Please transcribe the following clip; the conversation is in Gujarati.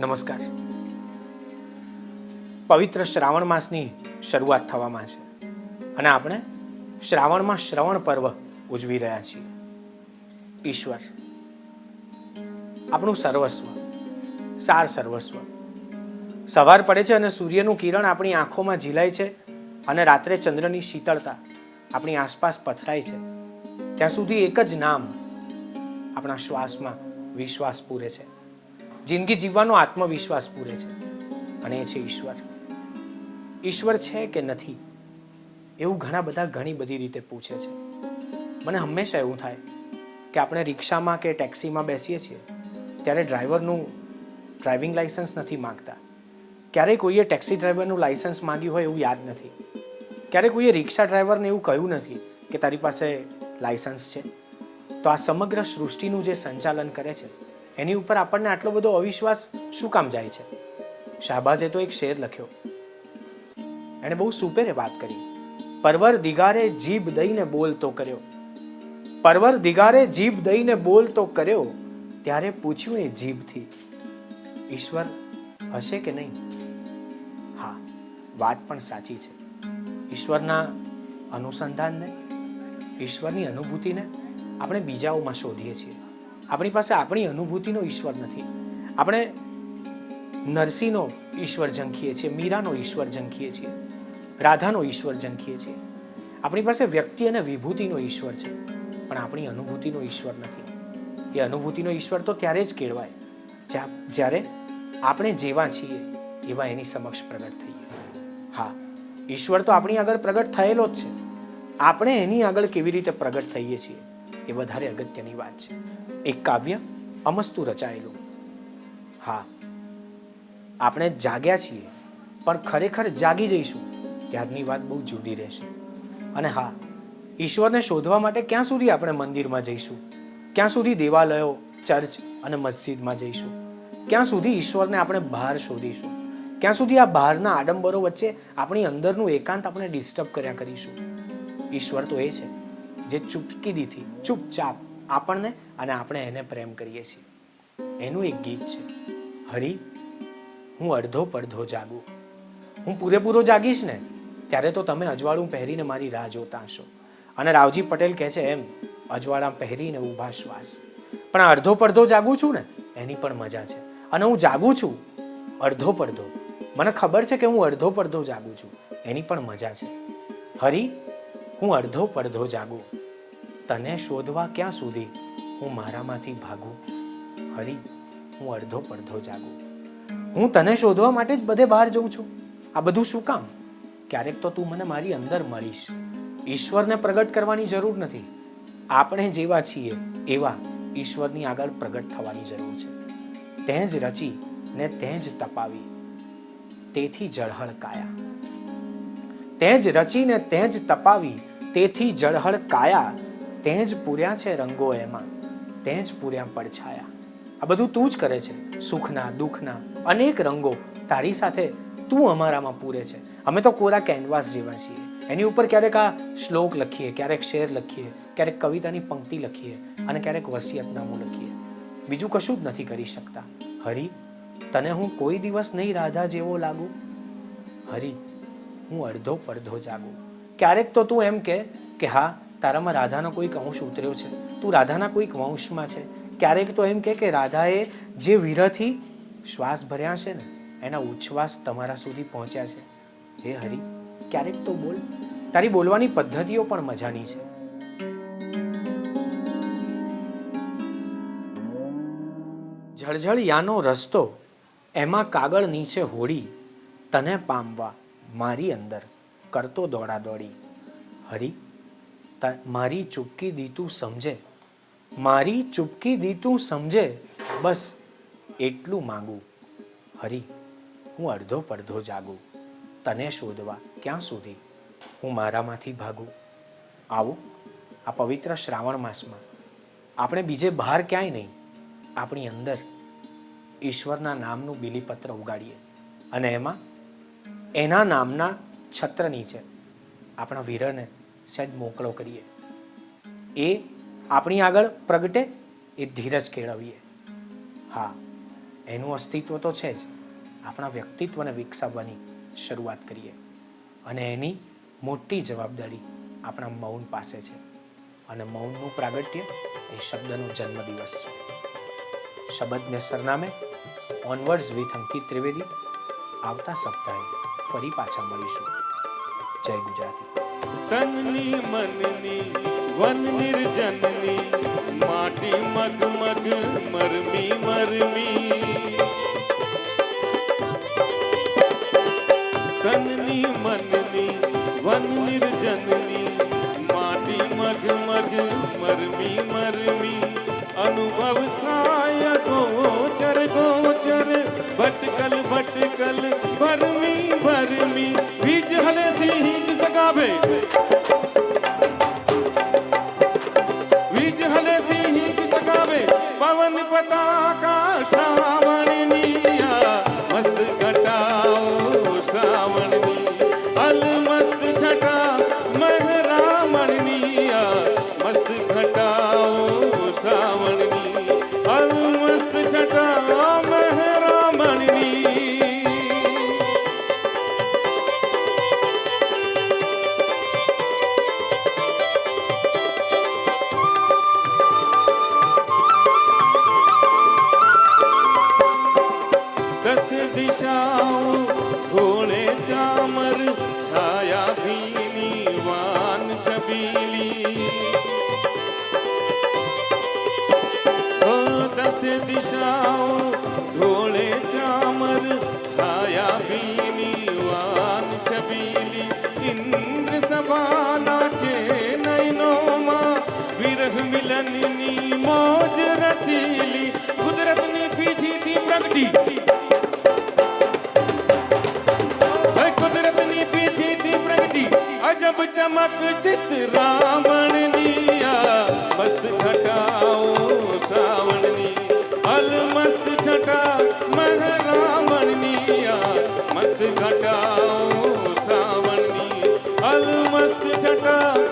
નમસ્કાર. પવિત્ર શ્રાવણ માસની શરૂઆત થવામાં છે અને આપણે શ્રાવણમાં શ્રવણ પર્વ ઉજવી રહ્યા છીએ. ઈશ્વર, આપણું સર્વસ્વ, સાર સર્વસ્વ. સવાર પડે છે અને સૂર્યનું કિરણ આપણી આંખોમાં ઝીલાય છે અને રાત્રે ચંદ્રની શીતળતા આપણી આસપાસ પથરાય છે. ત્યાં સુધી એક જ નામ આપણા શ્વાસમાં વિશ્વાસ પૂરે છે. જિંદગી જીવવાનો આત્મવિશ્વાસ પૂરે છે અને એ છે ઈશ્વર. ઈશ્વર છે કે નથી? એવું ઘણા બધા ઘણી બધી રીતે પૂછે છે. મને હંમેશા એવું થાય કે આપણે રિક્ષામાં કે ટેક્સીમાં બેસીએ છીએ ત્યારે ડ્રાઈવરનું ડ્રાઇવિંગ લાઇસન્સ નથી માંગતા. ક્યારેય કોઈએ ટેક્સી ડ્રાઈવરનું લાઇસન્સ માંગ્યું હોય એવું યાદ નથી. ક્યારેય કોઈએ રિક્ષા ડ્રાઈવરને એવું કહ્યું નથી કે તારી પાસે લાઇસન્સ છે. તો આ સમગ્ર સૃષ્ટિનું જે સંચાલન કરે છે એની ઉપર આપણને આટલો બધો અવિશ્વાસ શું કામ જાય છે? શાહબાઝે તો એક શેર લખ્યો. એણે બહુ સુપેરે વાત કરી. પરવર દિગારે જીભ દઈને બોલ તો કર્યો. પરવર દિગારે જીભ દઈને બોલ તો કર્યો. ત્યારે પૂછ્યું એ જીભથી, ઈશ્વર, હશે કે નહીં? હા, વાત પણ સાચી છે. ઈશ્વરના અનુસંધાનને, ઈશ્વરની અનુભૂતિને આપણે બીજાઓમાં શોધીએ છીએ. આપણી પાસે આપણી અનુભૂતિનો ઈશ્વર નથી. આપણે નરસિંહનો ઈશ્વર ઝંખીએ છીએ, મીરાનો ઈશ્વર ઝંખીએ છીએ, રાધાનો ઈશ્વર ઝંખીએ છીએ. આપણી પાસે વ્યક્તિ અને વિભૂતિનો ઈશ્વર છે, પણ આપણી અનુભૂતિનો ઈશ્વર નથી. એ અનુભૂતિનો ઈશ્વર તો ત્યારે જ કેળવાય? જ્યા- જ્યારે આપણે જેવા છીએ, એવા એની સમક્ષ પ્રગટ થઈએ. હા, ઈશ્વર તો આપણી આગળ પ્રગટ થયેલો જ છે. આપણે એની આગળ કેવી રીતે પ્રગટ થઈએ છીએ, એ વધારે અગત્યની વાત છે. એક કાવ્ય અમસ્તુ રચાયેલું. હા, આપણે જાગ્યા છીએ, પણ ખરેખર જાગી જઈશું. ત્યારની વાત બહુ જુદી રહેશે. અને હા, ઈશ્વરને શોધવા માટે ક્યાં સુધી આપણે મંદિરમાં જઈશું? ક્યાં સુધી દેવાલયો, ચર્ચ અને મસ્જિદમાં જઈશું? ક્યાં સુધી ઈશ્વરને આપણે બહાર શોધીશું? ક્યાં સુધી આ બહારના આડંબરો વચ્ચે આપણી અંદરનું એકાંત આપણે ડિસ્ટર્બ કર્યા કરીશું? ઈશ્વર તો એ છે, જે ચૂપકીદીથી, ચૂપચાપ આપણને અને આપણે એને પ્રેમ કરીએ છીએ. એનું એક ગીત છે, હરી, હું અડધો પડધો જાગું. હું પૂરેપૂરો જાગીશ ને, ત્યારે તો તમે અજવાળું પહેરીને મારી રાહ જોતા હશો. અને રાવજી પટેલ કહે છે એમ, અજવાળા પહેરીને ઊભા શ્વાસ. પણ અડધો પડધો જાગું છું ને, એની પણ મજા છે. અને હું જાગું છું, અડધો પડધો. મને ખબર છે કે હું અડધો પડધો જાગું છું, એની પણ મજા છે. હરી, હું અડધો પડધો જાગું. તને શોધવા ક્યાં સુધી? હું મારામાંથી ભાગું. હરી, હું અડધો પડધો જાગું. હું તને શોધવા માટે જ બધે બહાર જઉં છું. આ બધું શું કામ? ક્યારેક તો તું મને મારી અંદર મળીશ. ઈશ્વરને પ્રગટ કરવાની જરૂર નથી. આપણે જેવા છીએ, એવા ઈશ્વરની આગળ પ્રગટ થવાની જરૂર છે. તે જ રચી ને તે જ તપાવી. તેથી જળહળ કાયા. તે જ રચીને તે જ તપાવી. તેથી જળહળ કાયા. તે જ પૂર્યા છે રંગો એમાં. તે જ પૂર્યા પડછાયા. આ બધું તું જ કરે છે. સુખના, દુઃખના અનેક રંગો તારી સાથે તું અમારામાં પૂરે છે. અમે તો કોરા કેનવાસ જેવા છીએ. એની ઉપર ક્યારેક આ શ્લોક લખીએ, ક્યારેક શેર લખીએ, ક્યારેક કવિતાની પંક્તિ લખીએ અને ક્યારેક વસિયતનામું લખીએ. બીજું કશું જ નથી કરી શકતા. હરી, તને હું કોઈ દિવસ નહીં રાધા જેવો લાગુ? હરી, હું અડધો પડધો જાગું. ક્યારેક તો તું એમ કે હા તારામાં રાધાનો કોઈક અંશ ઉતર્યો છે. તું રાધાના કોઈક વંશમાં છે. ક્યારેક તો એમ કે કે રાધાએ જે વિરહથી શ્વાસ ભર્યા છે ને, એના ઉચ્છ્વાસ તમારા સુધી પહોંચ્યા છે. હે હરી, ક્યારેક તો બોલ. તારી બોલવાની પદ્ધતિઓ પણ મજાની છે. જળજળિયાનો રસ્તો, એમાં કાગળ નીચે હોડી, તને પામવા મારી અંદર કરતો દોડા દોડી હરી મારી ચૂપકી દીતું સમજે. મારી ચૂપકી દીતું સમજે. બસ એટલું માગું. હરી, હું અડધો પડધો જાગું. તને શોધવા ક્યાં સુધી? હું મારામાંથી ભાગું. આવો, આ પવિત્ર શ્રાવણ માસમાં. આપણે બીજે બહાર ક્યાંય નહીં. આપણી અંદર ઈશ્વરના નામનું બિલીપત્ર ઉગાડીએ. અને એમાં એના નામના છત્ર નીચે. આપણા વીરને સહેજ મોકળો કરીએ. એ આપણી આગળ પ્રગટે, એ ધીરજ કેળવીએ. હા, એનું અસ્તિત્વ તો છે જ. આપણા વ્યક્તિત્વને વિકસાવવાની શરૂઆત કરીએ. અને એની મોટી જવાબદારી આપણા મૌન પાસે છે. અને મૌનનું પ્રાગટ્ય એ શબ્દનો જન્મદિવસ છે. શબ્દને સરનામે ઓનવર્ડ્સ વિથ અંકિત ત્રિવેદી આવતા સપ્તાહે ફરી પાછા મળીશું. જય ગુજરાતી. તનની મનની વન નિર્જનની માટી મગ મગ મરમી મરમી. તનની મનની વન નિર્જનની મહરાવણની અલ મસ્ત છટા